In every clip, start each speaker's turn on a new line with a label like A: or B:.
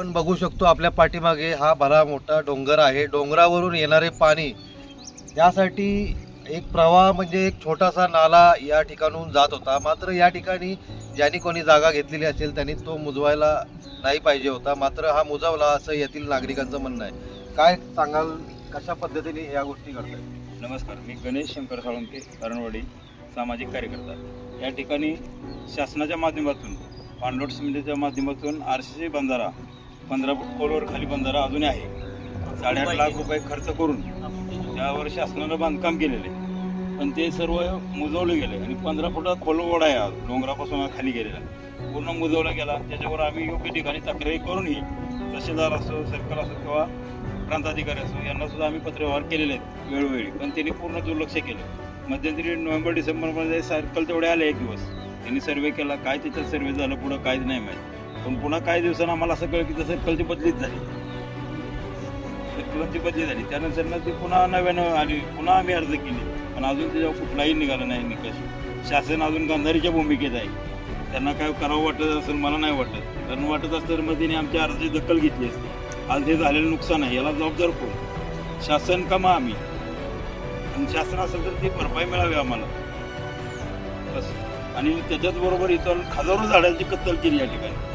A: आपण बघू शकतो आपल्या पाठीमागे हा भला मोठा डोंगर आहे. डोंगरावरून येणारे पाणी यासाठी एक प्रवाह म्हणजे एक छोटासा नाला या ठिकाणून जात होता. मात्र या ठिकाणी ज्यांनी कोणी जागा घेतलेली असेल त्यांनी तो मुजवायला नाही पाहिजे होता. मात्र हा मुजवला असं येथील नागरिकांचं म्हणणं आहे. काय सांगाल? कशा पद्धतीने या गोष्टी घडतात
B: नमस्कार. मी गणेश शंकर साळुंके अरणवाडी सामाजिक कार्यकर्ता. या ठिकाणी शासनाच्या माध्यमातून पांडोट समितीच्या माध्यमातून आर सी सी बंधारा पंधरा फूट खोलवर खाली बंधारा अजूनही आहे. साडेआठ लाख रुपये खर्च करून त्यावर शासनानं बांधकाम केलेले पण ते सर्व मुजवले गेले आणि पंधरा फुटा खोल ओढा आहे हा, डोंगरापासून खाली गेलेला पूर्ण मुजवला गेला. त्याच्यावर आम्ही योग्य ठिकाणी तक्रारी करूनही तहसीलदार असो सरकार असो किंवा प्रांताधिकारी असो यांना सुद्धा आम्ही पत्रव्यवहार केलेले आहेत वेळोवेळी. पण त्यांनी पूर्ण दुर्लक्ष केलं. मध्यंतरी नोव्हेंबर डिसेंबरमध्ये सर्कल तेवढे आले एक दिवस. त्यांनी सर्वे केला. काय त्याच्यात सर्वे झालं पुढं काहीच नाही माहीत. पण पुन्हा काही दिवसांना आम्हाला असं कळलं की तसं कलची बदलीच झाली. कलची बदली झाली. त्यानंतर ती पुन्हा नव्यानं आली. पुन्हा आम्ही अर्ज केली. पण अजून त्याच्यावर कुठलाही निघाला नाही निकष. शासन अजून गांधारीच्या भूमिकेत आहे. त्यांना काय करावं वाटत असेल मला नाही वाटत. कारण वाटत असतं तर मग तिने आमच्या अर्जाची दखल घेतली असते. आज हे झालेलं नुकसान आहे. याला जबाबदार कोण? शासन का मग आम्ही? आणि शासन असेल तर ती भरपाई मिळावी आम्हाला. बस. आणि त्याच्याचबरोबर इतर हजारो झाडांची कत्तल केली या ठिकाणी.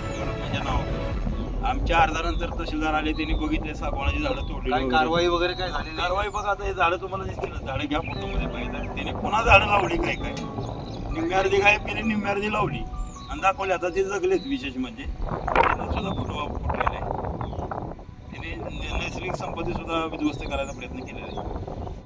B: नावावर आमच्या अर्जानंतर तहसीलदार आले त्यांनी बघितले सागवानाची झाडं तोडली
A: काय कारवाई वगैरे काय झाली?
B: कारवाई बघा आता हे झाडं तुम्हाला दिसतील झाडं घ्या फोटोमध्ये पाहिजे. त्याने पुन्हा झाडं लावली काय काय. गायब केली निम्म्या अर्धी लावली. आणि दाखवली आता ते जगलेत विशेष म्हणजे. त्यांना सुद्धा फोटो फुटलेले आहे त्याने नैसर्गिक संपत्ती सुद्धा उद्ध्वस्त करायचा प्रयत्न केलेला आहे.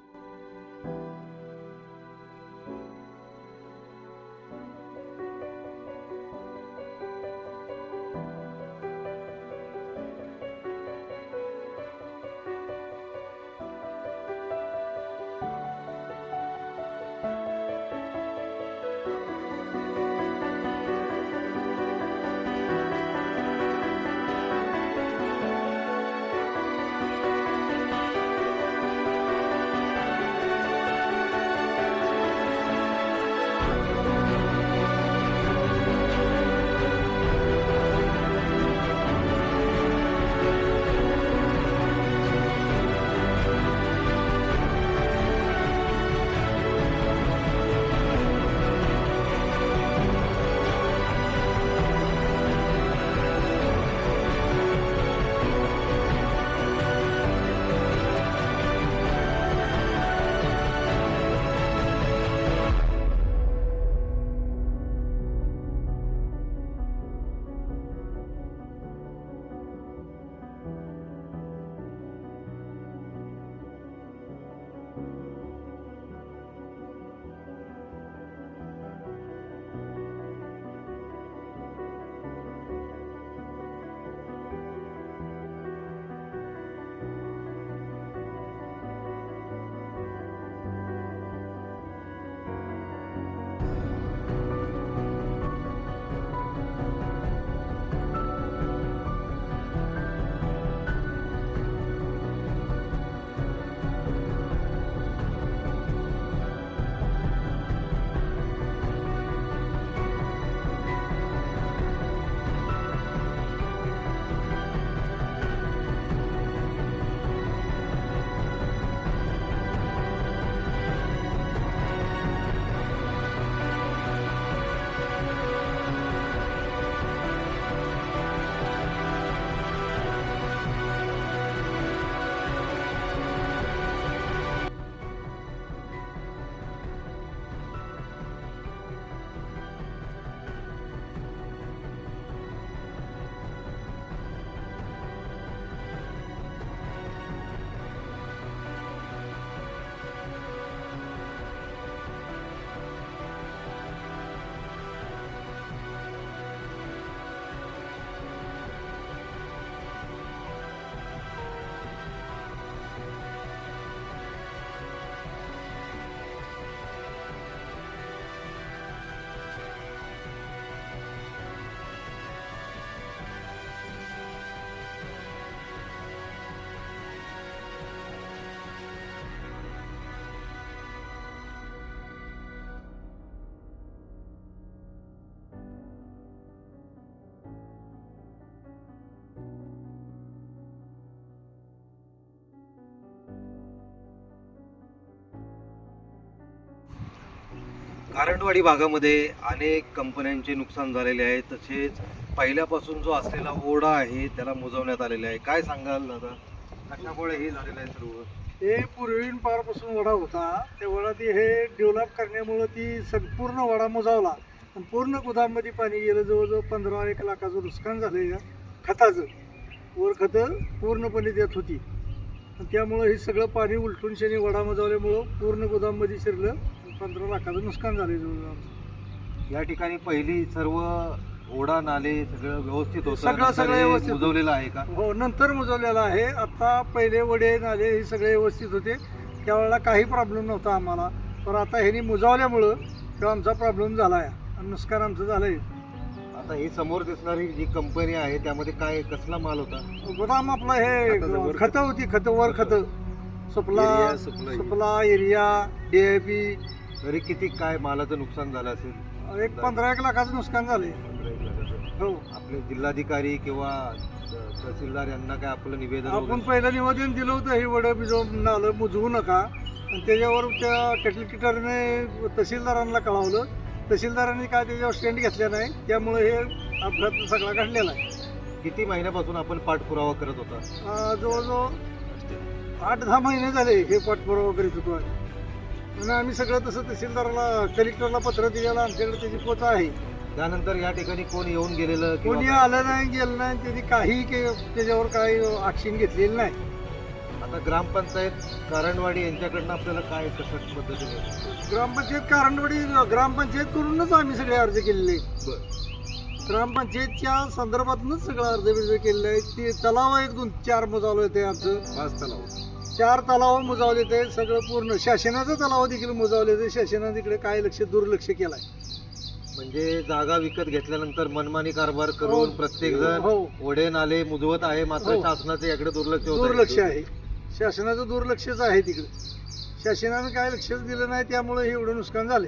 A: कारंडवाडी भागामध्ये अनेक कंपन्यांचे नुकसान झालेले आहे. तसेच पहिल्यापासून जो असलेला ओढा आहे त्याला मुजवण्यात आलेला आहे. काय सांगाल दादा? कशामुळे हे झालेलं आहे सर्व?
C: हे पूर्वीपारपासून वडा होता. ते वडा ती हे डेव्हलप करण्यामुळं ती संपूर्ण वडा मुजावला आणि पूर्ण गोदाममध्ये पाणी गेलं. जवळजवळ पंधरा एक लाखाचं नुकसान झालं या खताचं. वर खतं पूर्णपणे देत होती. आणि त्यामुळं हे सगळं पाणी उलटून शेणी वडा मजावल्यामुळं पूर्ण गोदाममध्ये शिरलं. पंधरा लाखाचं नुकसान झालं जवळजवळ आमचं.
A: या ठिकाणी पहिली सर्व ओढा नाले सगळं व्यवस्थित होतं.
C: सगळं-
A: नंतर
C: सगळं
A: हे
C: व्यवस्थित.
A: मुजवलेलं आहे का?
C: हो नंतर मुजवलेलं आहे. आता पहिले वडे नाले हे सगळे व्यवस्थित होते. त्यावेळेला काही प्रॉब्लेम नव्हता आम्हाला. पण आता ह्यांनी मुजावल्यामुळं तेव्हा आमचा प्रॉब्लेम झाला आहे आणि नुकसान आमचं झालं आहे
A: आता ही समोर दिसणारी जी कंपनी आहे त्यामध्ये काय कसला माल होता?
C: गोदाम आपलं
A: खताचं वर
C: हे खतं होती खतं वर खतं. सुपला
A: सुपला.
C: सुपला एरिया डीएपी
A: तरी किती काय मालाचं नुकसान झालं असेल?
C: एक पंधरा एक लाखाचं नुकसान
A: पंधरा एक लाखाचं.
C: हो.
A: आपले जिल्हाधिकारी किंवा तहसीलदार यांना काय आपलं निवेदन
C: आपण
A: वगैरे-
C: पहिलं निवेदन दिलं होतं हे वडं बिजो नालं मुजवू नका. आणि त्याच्यावर त्या टेक्निकिटरने तहसीलदारांना कळवलं. तहसीलदारांनी काय त्याच्यावर स्टँड घेतल्या नाही. त्यामुळे हे अपघात सगळा घडलेला आहे.
A: किती महिन्यापासून आपण पाठपुरावा करत होता?
C: अं, जवळजवळ आठ दहा महिने झाले हे पाठपुरावा करीत होतो आम्ही. आणि आम्ही सगळं तसं तहसीलदाराला कलेक्टरला पत्र दिलेलं आमच्याकडे त्याची पोच आहे
A: त्यानंतर या ठिकाणी कोण येऊन गेलेलं किंवा
C: कोणी? आलं नाही गेलं नाही त्यांनी काही के- त्याच्यावर काही ऍक्शन घेतलेली नाही
A: आता ग्रामपंचायत कारणवाडी यांच्याकडनं आपल्याला काय कशा पद्धतीने
C: ग्रामपंचायत कारंडवाडी ग्रामपंचायत करूनच आम्ही सगळे अर्ज केलेले आहेत.
A: बरं.
C: ग्रामपंचायतच्या संदर्भातूनच सगळं अर्ज बिर्ज केलेलं आहे ते तलाव एक दोन चार मुजावलं ते आमचं
A: पाच तलाव
C: चार तलाव मुजावले ते सगळं पूर्ण शासनाचं तलाव देखील मुजावले ते. शासनाने तिकडे काय लक्ष दुर्लक्ष केलंय.
A: म्हणजे जागा विकत घेतल्यानंतर मनमानी कारभार करून
C: हो.
A: प्रत्येक जण
C: हो.
A: ओढे नाले मुजवत आहे मात्र
C: हो.
A: शासनाचं याकडे दुर्लक्ष होत
C: दुर्लक्ष आहे. शासनाचं दुर्लक्षच आहे तिकडे. शासनानं काय लक्षच दिलं नाही त्यामुळे हे एवढं नुकसान झाले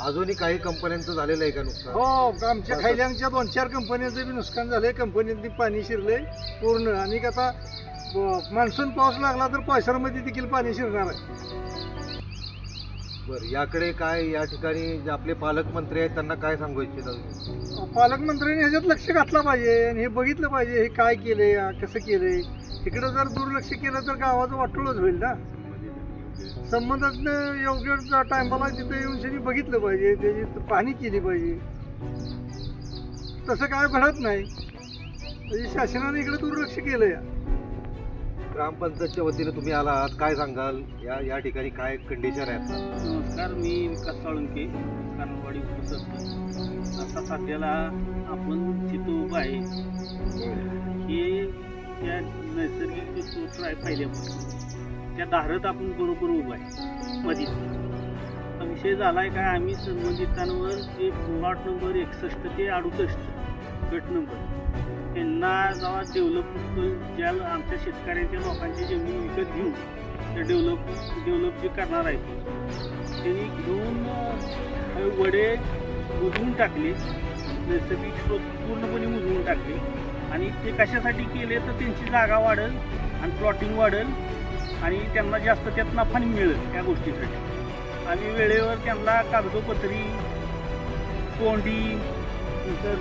A: अजूनही काही कंपन्यांचं झालेलं आहे का नुकसान?
C: हो आमच्या खायल्यांच्या दोन चार कंपन्यांचं बी नुकसान झालंय. कंपनीतली पाणी शिरले पूर्ण. आणि आता मान्सून पाऊस लागला तर पायसरमध्ये देखील पाणी शिरणार आहे.
A: बरं याकडे काय या ठिकाणी जे आपले पालकमंत्री आहेत त्यांना काय सांगू इच्छिता?
C: पालकमंत्र्यांनी ह्याच्यात लक्ष घातलं पाहिजे आणि हे बघितलं पाहिजे हे काय केलंय हा कसं केलंय इकडं जर दुर्लक्ष केलं तर गावाचं वाटोळच होईल ना. संबंधातनं योग्य टायमाला तिथं येऊन त्यांनी बघितलं पाहिजे त्याची पाहणी केली पाहिजे. तसं काय घडत नाही. म्हणजे शासनाने इकडे दुर्लक्ष केलंय.
A: ग्रामपंचायतच्या वतीने तुम्ही आला आहात काय सांगाल? या या ठिकाणी काय कंडिशन आहे
D: नमस्कार मी विकास साळुंके कानवाडी उपसरपंच. आता सध्याला आपण जिथं उभं आहे हे त्या नैसर्गिक जो स्रोत आहे पहिल्यापासून. त्या दारात आपण बरोबर उभं आहे मधीच. विषय झाला आहे काय आम्ही संबंधितांवर जे प्लॉट नंबर एकसष्ट ते अडुसष्ट गट नंबर त्यांना जेव्हा डेव्हलप ज्या आमच्या शेतकऱ्यांच्या लोकांची जमीन विकत घेऊन त्या डेव्हलप डेव्हलप जे करणार आहेत त्यांनी घेऊन वडे उजवून टाकले. नैसर्गिक स्रोत पूर्णपणे मुजवून टाकले. आणि ते कशासाठी केले तर त्यांची जागा वाढेल आणि प्लॉटिंग वाढेल आणि त्यांना जास्त त्यात नफा मिळेल या गोष्टीसाठी. आणि वेळेवर त्यांना कागदोपत्री कोंडी नंतर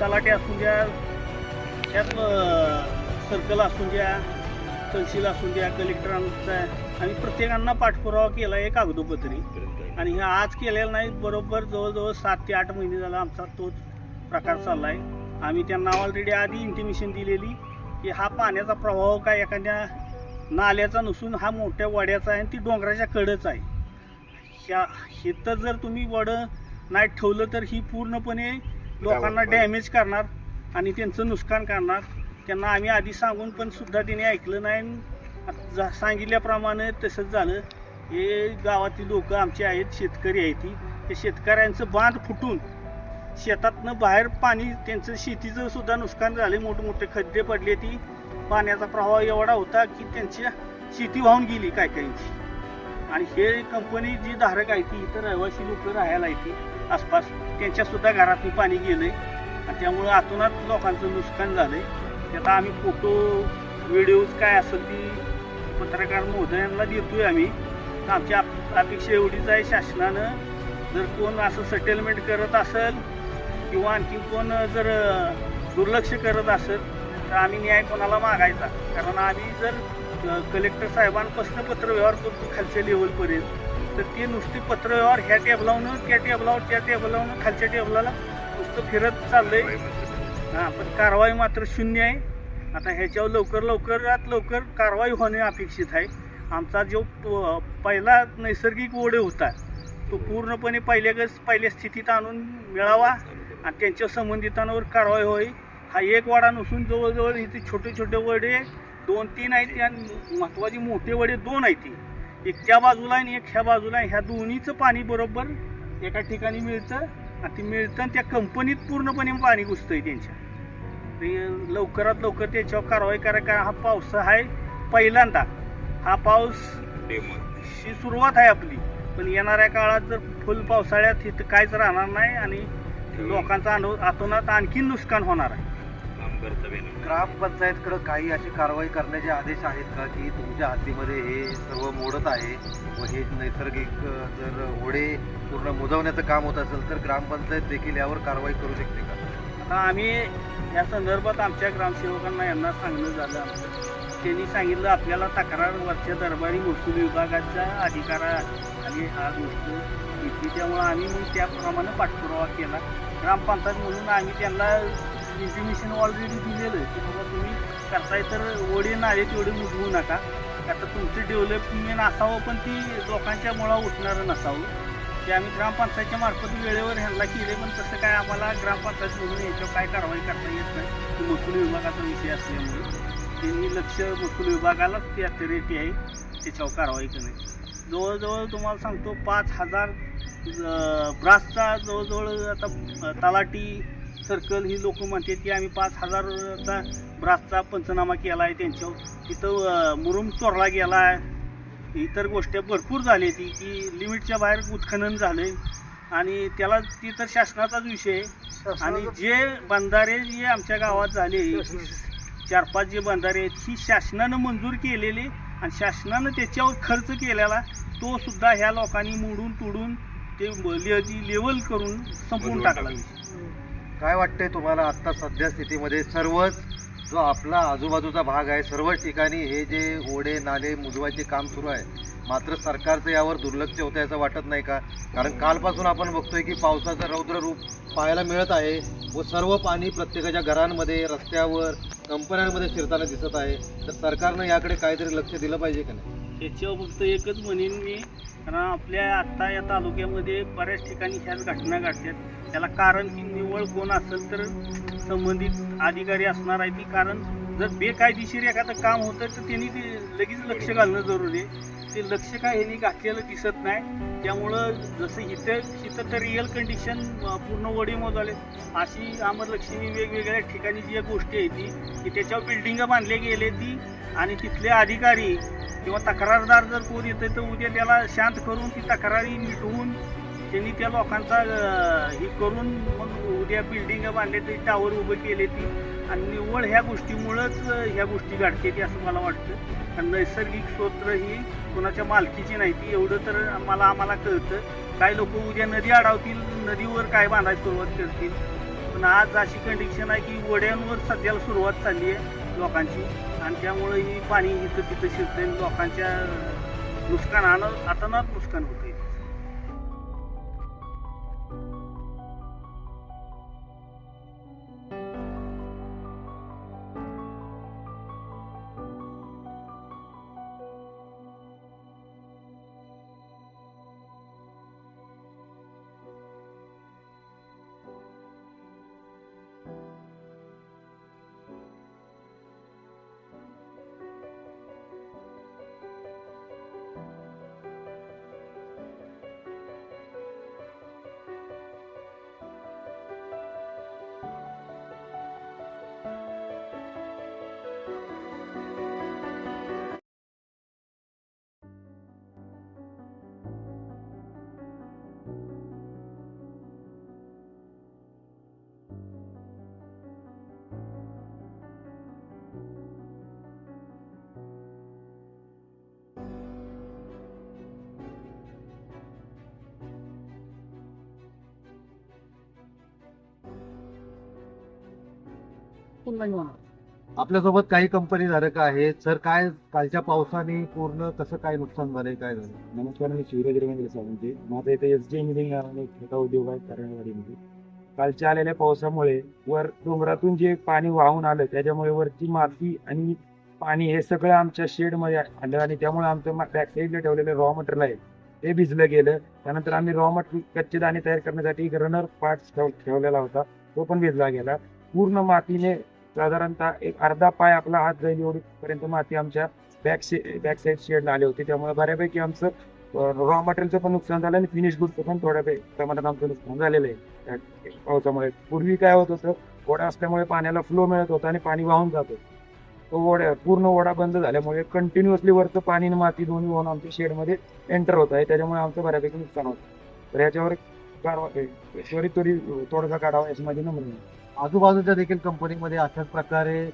D: तलाटे असू द्या त्यात सर्कल असू द्या तहसील असू द्या कलेक्टरांचा आणि प्रत्येकांना पाठपुरावा केला आहे कागदोपत्री आणि हे आज केलेला नाही बरोबर जवळजवळ सात ते आठ महिने झाला आमचा तोच प्रकार चालला आहे आम्ही त्यांना ऑलरेडी आधी इंटिमेशन दिलेली की हा पाण्याचा प्रवाह काय एखाद्या नाल्याचा नसून हा मोठ्या वड्याचा आहे आणि ती डोंगराच्या कडच आहे. ह्या इथं जर तुम्ही वडं नाही ठेवलं तर ही पूर्णपणे लोकांना डॅमेज करणार. आणि त्यांचं नुकसान करणार. त्यांना आम्ही आधी सांगून पण सुद्धा त्यांनी ऐकलं नाही. आणि जा- सांगितल्याप्रमाणे तसंच झालं. हे गावातील लोक आमचे आहेत शेतकरी आहेत ती. ते शेतकऱ्यांचं बांध फुटून शेतातनं बाहेर पाणी त्यांचं शेतीचं सुद्धा नुकसान झाले मोठमोठे खड्डे पडले ती. पाण्याचा प्रवाह एवढा होता की त्यांची शेती वाहून गेली काय काहींची आणि हे कंपनी जी धारक आहे ती इतर रहिवासी लोक राहायला आहे ती. आसपास त्यांच्यासुद्धा घरातून पाणी गेलं आहे आणि त्यामुळं आतूनच लोकांचं नुकसान झालं आहे त्यात आम्ही फोटो व्हिडिओज काय असेल ती पत्रकार महोदयांना देतोय आम्ही. आमची आप- अपेक्षा एवढीच आहे शासनानं जर कोण असं सेटलमेंट करत असेल किंवा आणखी कोण जर दुर्लक्ष करत असेल तर आम्ही न्याय कोणाला मागायचा? कारण आम्ही जर कलेक्टर साहेबांपासून पत्रव्यवहार करतो खालच्या लेवलपर्यंत तर ते नुसते पत्रव्यवहार ह्या टेबलावनं त्या टेबलावर त्या टेबलावनं खालच्या टेबलाला जास्त फिरत चाललंय. हां पण कारवाई मात्र शून्य आहे. आता ह्याच्यावर लवकर लवकरात लवकर कारवाई होणे अपेक्षित आहे. आमचा जो प- पहिला नैसर्गिक ओढे होता तो पूर्णपणे पहिल्यागच पहिल्या स्थितीत आणून मिळावा आणि त्यांच्या संबंधितांवर कारवाई होई हा एक वाडा नसून जवळजवळ इथे छोटे छोटे वडे दोन तीन आहेत आणि महत्त्वाचे मोठे वडे दोन आहेत. ती एक त्या बाजूला आणि एक ह्या बाजूला ह्या दोन्हीचं पाणी बरोबर एका ठिकाणी मिळतं. आणि ती मिळतं आणि त्या कंपनीत पूर्णपणे पाणी घुसतंय त्यांच्या. लवकरात लवकर त्याच्यावर कारवाई करा कारण हा पाऊस आहे पहिल्यांदा. हा पाऊस ही सुरुवात आहे आपली. पण येणाऱ्या काळात जर फुल पावसाळ्यात इथं काहीच राहणार नाही आणि लोकांचा अनु आतोनात आणखीन नुकसान होणार आहे.
A: ग्रामपंचायतकडे काही अशी कारवाई करण्याचे आदेश आहेत का की तुमच्या हद्दीमध्ये हे सर्व मोडत आहे व हे नैसर्गिक जर होडे पूर्ण मुजवण्याचं काम होत असेल तर ग्रामपंचायत देखील यावर कारवाई करू शकते का?
D: आता आम्ही या संदर्भात आमच्या ग्रामसेवकांना यांना सांगणं झालं आमचं. त्यांनी सांगितलं आपल्याला तक्रार वरच्या दरबारी महसूल विभागाचा अधिकार आणि हा गोष्ट येते त्यामुळं आम्ही मग त्याप्रमाणे पाठपुरावा केला. ग्रामपंचायत म्हणून आम्ही त्यांना म्हणजे इन्फॉर्मेशन ऑलरेडी दिलेलं आहे. की बाबा तुम्ही करताय तर ओढे नाही तेवढे मुजवू नका. आता तुमचं डेव्हलपमेंट असावं पण ती लोकांच्या मुळा उठणारं नसावं. ते आम्ही ग्रामपंचायतच्या मार्फत वेळेवर ह्यांना केले पण तसं काय आम्हाला ग्रामपंचायत म्हणून याच्यावर काय कारवाई करता येत नाही. तो महसूल विभागाचा विषय असल्यामुळे. त्यांनी लक्ष महसूल विभागालाच ती अथॉरिटी आहे. त्याच्यावर कारवाई करणे. जवळजवळ तुम्हाला सांगतो पाच हजार ब्रासचा जवळजवळ आता तलाटी सर्कल ही लोक म्हणतात की आम्ही पाच हजारचा ब्रासचा पंचनामा केला आहे त्यांच्यावर तिथं मुरुम चोरला गेला आहे इतर गोष्टी भरपूर झाली ती की लिमिटच्या बाहेर उत्खनन झाले आणि त्याला ती तर शासनाचाच विषय आहे. आणि जे बंधारे जे आमच्या गावात झाले चार पाच जे बंधारे आहेत ही शासनानं मंजूर केलेली आणि शासनानं त्याच्यावर खर्च केलेला तो सुद्धा ह्या लोकांनी मोडून तोडून ते लेवल करून संपवून टाकला.
A: काय वाटतंय तुम्हाला आत्ता सध्या स्थितीमध्ये? सर्वच जो आपला आजूबाजूचा भाग आहे सर्वच ठिकाणी हे जे ओढे नाले मुजवायचे काम सुरू आहे मात्र सरकारचं यावर दुर्लक्ष होतं असं वाटत नाही का? कारण कालपासून आपण बघतोय की पावसाचं रौद्र रूप पाहायला मिळत आहे व सर्व पाणी प्रत्येकाच्या घरांमध्ये रस्त्यावर कंपन्यांमध्ये शिरताना दिसत आहे. तर सरकारनं याकडे काहीतरी लक्ष दिलं पाहिजे का नाही?
D: त्याच्यावर फक्त एकच म्हणेन मी कारण आपल्या आत्ता या तालुक्यामध्ये बऱ्याच ठिकाणी ह्याच घटना घडतात. त्याला कारण की निव्वळ कोण असेल तर संबंधित अधिकारी असणार आहे ती कारण जर बेकायदेशीर एखादं काम होतं तर त्यांनी ते लगेच लक्ष घालणं जरुरी आहे. ते लक्ष काय ह्यांनी घातलेलं दिसत नाही. त्यामुळं जसं इथं इथं तर रिअल कंडिशन पूर्ण वडीमोज आले. अशी अमरलक्ष्मी वेगवेगळ्या ठिकाणी जी गोष्टी आहे ती की त्याच्यावर बिल्डिंग बांधले गेले ती आणि तिथले अधिकारी किंवा तक्रारदार जर कोण येतं तर उद्या त्याला शांत करून ती तक्रारी मिटवून त्यांनी त्या लोकांचा हे करून मग उद्या बिल्डिंग बांधले ते टावर उभे केले ती. आणि निव्वळ ह्या गोष्टीमुळंच ह्या गोष्टी घडते ती असं मला वाटतं. नैसर्गिक स्रोत ही कोणाच्या मालकीची नाही ती एवढं तर मला आम्हाला कळतं. काही लोक उद्या नदी अडवतील नदीवर काय बांधायला सुरुवात करतील. पण आज अशी कंडिशन आहे की वड्यांवर सध्याला सुरुवात चालली आहे लोकांची. आणि त्यामुळे ही पाणी इथं तिथं शिरतंय लोकांच्या नुकसान अतोनात नुकसान होते
C: पुन्हा घेऊन आणा.
A: आपल्यासोबत काही कंपनी धारक आहेत. सर काय कालच्या पावसाने पूर्ण कसं काय नुकसान झालंय काय झालं
E: नमस्कार मी शिवराज रवींद्र सावंते माझा इथे एस डी इंजिनिअरिंग एक छोटा उद्योग आहे करणवाडीमध्ये कालच्या आलेल्या पावसामुळे वर डोंगरातून जे पाणी वाहून आलं त्याच्यामुळे वरची माती आणि पाणी हे सगळं आमच्या शेडमध्ये आलं आणि त्यामुळे आमचं बॅक साईडला ठेवलेलं रॉ मटेरियल आहे ते भिजलं गेलं. त्यानंतर आम्ही रॉ मटेरियल कच्चे दाणे तयार करण्यासाठी एक रनर पार्ट ठेवलेला होता तो पण भिजला गेला. पूर्ण मातीने साधारणतः एक अर्धा पाय आपला हात जाईल एवढीपर्यंत माती आमच्या बॅक शे बॅक साईड शेडला आली होती. त्यामुळे बऱ्यापैकी आमचं रॉ मटेरियलचं पण नुकसान झालं आणि फिनिश गुडचं पण थोड्या प्रमाणात आमचं नुकसान झालेलं आहे. त्या पावसामुळे. पूर्वी काय होत होतं ओढा असल्यामुळे पाण्याला फ्लो मिळत होता आणि पाणी वाहून जात होतं. तो ओढ्या पूर्ण ओढा बंद झाल्यामुळे कंटिन्युअसली वरचं पाणी आणि माती दोन्ही वाहून आमच्या शेडमध्ये एंटर होत आहे. त्याच्यामुळे आमचं बऱ्यापैकी नुकसान होतं. तर याच्यावर कारवा त्वरित त्वरित तोडगा काढावा याची माझी नम्र
A: आजूबाजूच्या देखील कंपनीमध्ये अशाच प्रकारे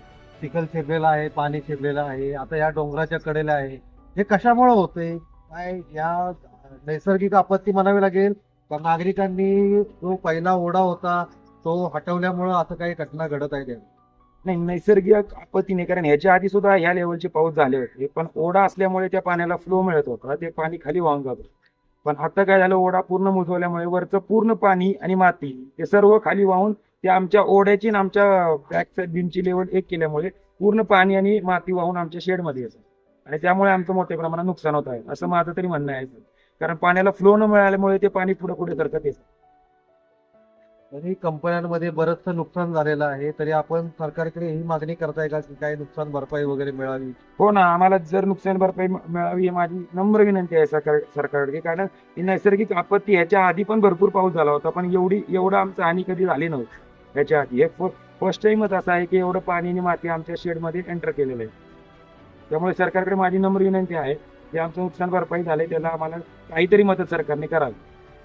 A: चिखल शिरलेला आहे पाणी शिरलेलं आहे. आता या डोंगराच्या कडेला आहे. हे कशामुळे होतंय काय या नैसर्गिक आपत्ती म्हणावी लागेल? का नागरिकांनी जो पहिला ओढा होता तो हटवल्यामुळं असं काही घटना घडत आहे त्या
E: नाही नैसर्गिक आपत्ती नाही. कारण ह्याच्या आधी सुद्धा ह्या लेवलचे पाऊस झाले होते. पण ओढा असल्यामुळे त्या पाण्याला फ्लो मिळत होता. ते पाणी खाली वाहून जात होतं. पण आता काय झालं? ओढा पूर्ण मुजवल्यामुळे वरचं पूर्ण पाणी आणि माती हे सर्व खाली वाहून ते आमच्या ओढ्याची आणि आमच्या बॅक साईड बीमची लेवल एक केल्यामुळे पूर्ण पाणी आणि माती वाहून आमच्या शेडमध्ये येतं. आणि त्यामुळे आमचं मोठ्या प्रमाणात नुकसान होत आहे. असं माझं तरी म्हणणं आहे. कारण पाण्याला फ्लो न मिळाल्यामुळे ते पाणी पुढे पुढे सरकत येतं
A: तरी कंपन्यांमध्ये बरंचसं नुकसान झालेलं आहे. तरी आपण सरकारकडे ही मागणी करताय का की काही नुकसान भरपाई वगैरे मिळावी?
E: हो ना आम्हाला जर नुकसान भरपाई मिळावी ही माझी नम्र विनंती आहे सरकार सरकारकडे. कारण ही नैसर्गिक आपत्ती ह्याच्या आधी पण भरपूर पाऊस झाला होता. पण एवढी एवढं आमचं हानी कधी झाली नव्हती. याच्या आधी. हे फर्स्ट टाइमच असं आहे की एवढं पाणी आणि माती आमच्या शेडमध्ये एंटर केलेलं आहे. त्यामुळे सरकारकडे माझी नम्र विनंती आहे की आमचं नुकसान भरपाई झालंय त्याला आम्हाला काहीतरी मदत सरकारने करावी.